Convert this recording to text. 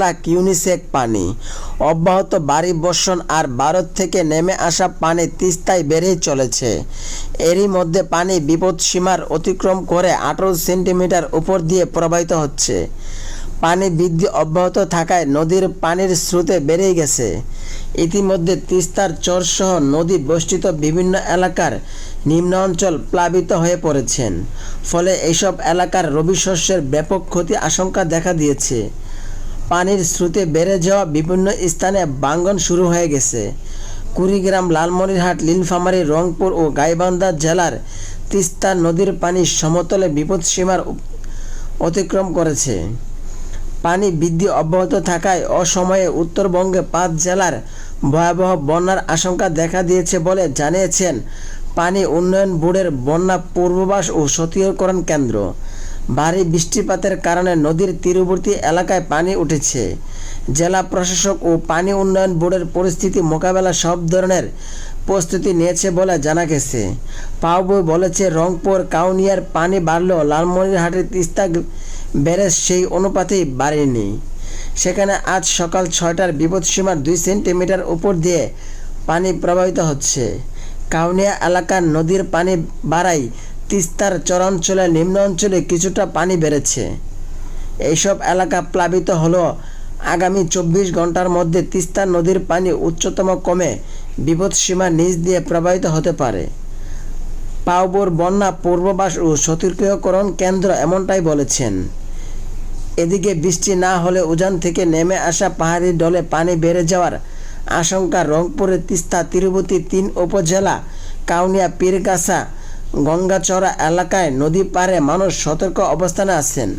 লাখ ইউনিসেক পানি। অব্যাহত বাড়ি বর্ষণ আর ভারত থেকে নেমে আসা পানি তিস্তায় বেড়েই চলেছে। এরই মধ্যে পানি বিপদসীমার অতিক্রম করে আঠারো সেন্টিমিটার উপর দিয়ে প্রবাহিত হচ্ছে। পানি বৃদ্ধি অব্যাহত থাকায় নদীর পানির স্রোতে বেড়েই গেছে। ইতিমধ্যে তিস্তার চরসহ নদী বেষ্টিত বিভিন্ন এলাকার নিম্ন অঞ্চল প্লাবিত হয়ে পড়েছেন। ফলে এইসব এলাকার রবি শস্যের ব্যাপক ক্ষতি আশঙ্কা দেখা দিয়েছে। পানির স্রোতে বেড়ে যাওয়া বিভিন্ন স্থানে বাঙ্গন শুরু হয়ে গেছে। কুড়িগ্রাম, লালমনিরহাট লীলফামারী রংপুর ও গাইবান্ধা জেলার তিস্তা নদীর পানি সমতলে বিপদসীমার অতিক্রম করেছে। পানি বৃদ্ধি অব্যাহত থাকায় অসময়ে উত্তরবঙ্গে পাঁচ জেলার ভয়াবহ বন্যার আশঙ্কা দেখা দিয়েছে বলে জানিয়েছেন পানি উন্নয়ন বোর্ডের বন্যা পূর্বাভাস ও সতর্কীকরণ কেন্দ্র। ভারী বৃষ্টিপাতের কারণে নদীর তীরবর্তী এলাকায় পানি উঠেছে। জেলা প্রশাসক ও পানি উন্নয়ন বোর্ডের পরিস্থিতি মোকাবেলা সব ধরনের প্রস্তুতি নিয়েছে বলে জানা গেছে। পাওবই বলেছে, রংপুর কাউনিয়ার পানি বাড়লেও লালমনিরহাটের তিস্তা ব্যারেজ সেই অনুপাতেই বাড়েনি। সেখানে আজ সকাল ছয়টার বিপদসীমার দুই সেন্টিমিটার উপর দিয়ে পানি প্রবাহিত হচ্ছে। কাউনিয়া এলাকার নদীর পানি বাড়াই তিস্তার চরাঞ্চলের নিম্ন অঞ্চলে কিছুটা পানি বেড়েছে। এইসব এলাকা প্লাবিত হলো। আগামী চব্বিশ ঘণ্টার মধ্যে তিস্তা নদীর পানি উচ্চতম কমে বিপদসীমা নিচ দিয়ে প্রবাহিত হতে পারে। পাউবোর বন্যা, পূর্ববাস ও সতর্কীকরণ কেন্দ্র এমনটাই বলেছেন। এদিকে বৃষ্টি না হলে উজান থেকে নেমে আসা পাহাড়ি ডলে পানি বেড়ে যাওয়ার আশঙ্কা রংপুরের তিস্তা, তিরুপতি তিন উপজেলা, কাউনিয়া, পীরগাছা গঙ্গাচড়া এলাকায় নদী পারে মানুষ সতর্ক অবস্থানে আছেন।